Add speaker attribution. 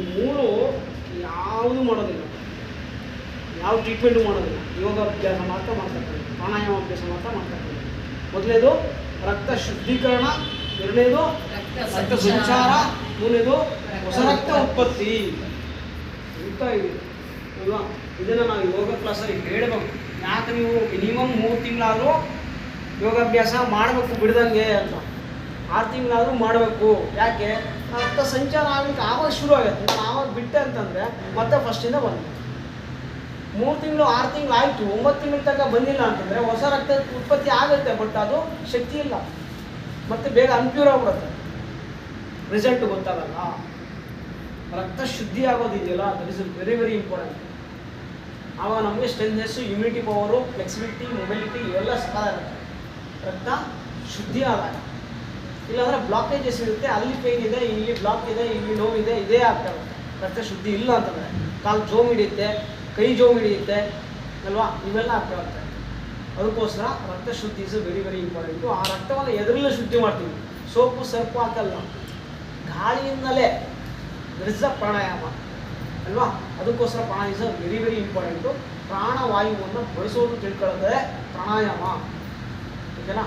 Speaker 1: ಈ ಮೂರು ಯಾವುದೂ ಮಾಡೋದಿಲ್ಲ. ಯಾವ ಟ್ರೀಟ್ಮೆಂಟು ಮಾಡೋದಿಲ್ಲ. ಯೋಗಾಭ್ಯಾಸ ಮಾತ್ರ ಮಾಡ್ತಕ್ಕಂಥ ಪ್ರಾಣಾಯಾಮ ಅಭ್ಯಾಸ ಮಾತ್ರ ಮಾಡ್ತಕ್ಕಂಥ ಮೊದಲೇದು ರಕ್ತ ಶುದ್ಧೀಕರಣ, ಎರಡನೇದು ರಕ್ತ ಸಂಚಾರ, ಮೂರನೇದು ಹೊಸ ರಕ್ತ ಉತ್ಪತ್ತಿ. ಅಂತ ಇದೆ ಅಲ್ವಾ? ಇದನ್ನು ನಾವು ಯೋಗ ಕ್ಲಾಸಲ್ಲಿ ಹೇಳಬೇಕು. ಯಾಕೆ ನೀವು ಮಿನಿಮಮ್ ಮೂರು ತಿಂಗಳಾದರೂ ಯೋಗಾಭ್ಯಾಸ ಮಾಡಬೇಕು ಬಿಡ್ದಂಗೆ ಅಂತ. ಆರು ತಿಂಗಳಾದರೂ ಮಾಡಬೇಕು. ಯಾಕೆ? ರಕ್ತ ಸಂಚಾರ ಆಗ್ಲಿಕ್ಕೆ ಆವಾಗ ಶುರು ಆಗುತ್ತೆ. ನಾನು ಆವಾಗ ಬಿಟ್ಟೆ ಅಂತಂದರೆ ಮತ್ತೆ ಫಸ್ಟಿಂದ ಬಂದೆ. ಮೂರು ತಿಂಗಳು, ಆರು ತಿಂಗಳು ಆಯಿತು. ಒಂಬತ್ತು ತಿಂಗಳ ತನಕ ಬಂದಿಲ್ಲ ಅಂತಂದರೆ ಹೊಸ ರಕ್ತ ಉತ್ಪತ್ತಿ ಆಗುತ್ತೆ ಬಟ್ ಅದು ಶಕ್ತಿ ಇಲ್ಲ. ಮತ್ತೆ ಬೇಗ ಅನ್ಪ್ಯೂರ್ ಆಗ್ಬಿಡುತ್ತೆ. ರಿಸಲ್ಟ್ ಗೊತ್ತಾಗಲ್ಲ ರಕ್ತ ಶುದ್ಧಿ ಆಗೋದಿದೆಯಲ್ಲ that is very very important ಆವಾಗ ನಮಗೆ strengthness immunity power flexibility mobility ಇವೆಲ್ಲ ಸಕಾಲ ಇರುತ್ತೆ. ರಕ್ತ ಶುದ್ಧಿ ಆದಾಗ. ಇಲ್ಲಾಂದರೆ ಬ್ಲಾಕೇಜಸ್ ಇರುತ್ತೆ ಅಲ್ಲಿ ಪೇನ್ ಇದೆ, ಇಲ್ಲಿ ಬ್ಲಾಕ್ ಇದೆ, ಇಲ್ಲಿ ನೋವಿದೆ ಇದೇ ಆಗ್ತಾ ಇರುತ್ತೆ ರಕ್ತ ಶುದ್ಧಿ ಇಲ್ಲ ಅಂತಂದರೆ. ಕಾಲು ಜೋಮ್ ಹಿಡಿಯುತ್ತೆ, ಕೈ ಜೋಮ್ ಹಿಡಿಯುತ್ತೆ, ಅಲ್ವಾ? ಇವೆಲ್ಲ ಆಗ್ತಾ ಇರುತ್ತೆ ಅದಕ್ಕೋಸ್ಕರ ರಕ್ತ ಶುದ್ಧಿ ಇಸ್ ವೆರಿ ವೆರಿ ಇಂಪಾರ್ಟೆಂಟು ಆ ರಕ್ತವನ್ನು ಎದರಲ್ಲೇ ಶುದ್ಧಿ ಮಾಡ್ತೀವಿ. ಸೋಪು, ಸರ್ಪು ಹಾಕಲ್ಲ. ಗಾಳಿಯಿಂದಲೇ ರಿಸ ಪ್ರಾಣಾಯಾಮ. ಅಲ್ವಾ? ಅದಕ್ಕೋಸ್ಕರ ಪ್ರಾಣ ಇಸ್ ವೆರಿ ವೆರಿ ಇಂಪಾರ್ಟೆಂಟು ಪ್ರಾಣವಾಯುವನ್ನು ಬಳಸೋದು ತಿಳ್ಕೊಳ್ಳೋದೇ ಪ್ರಾಣಾಯಾಮ. ಓಕೆನಾ?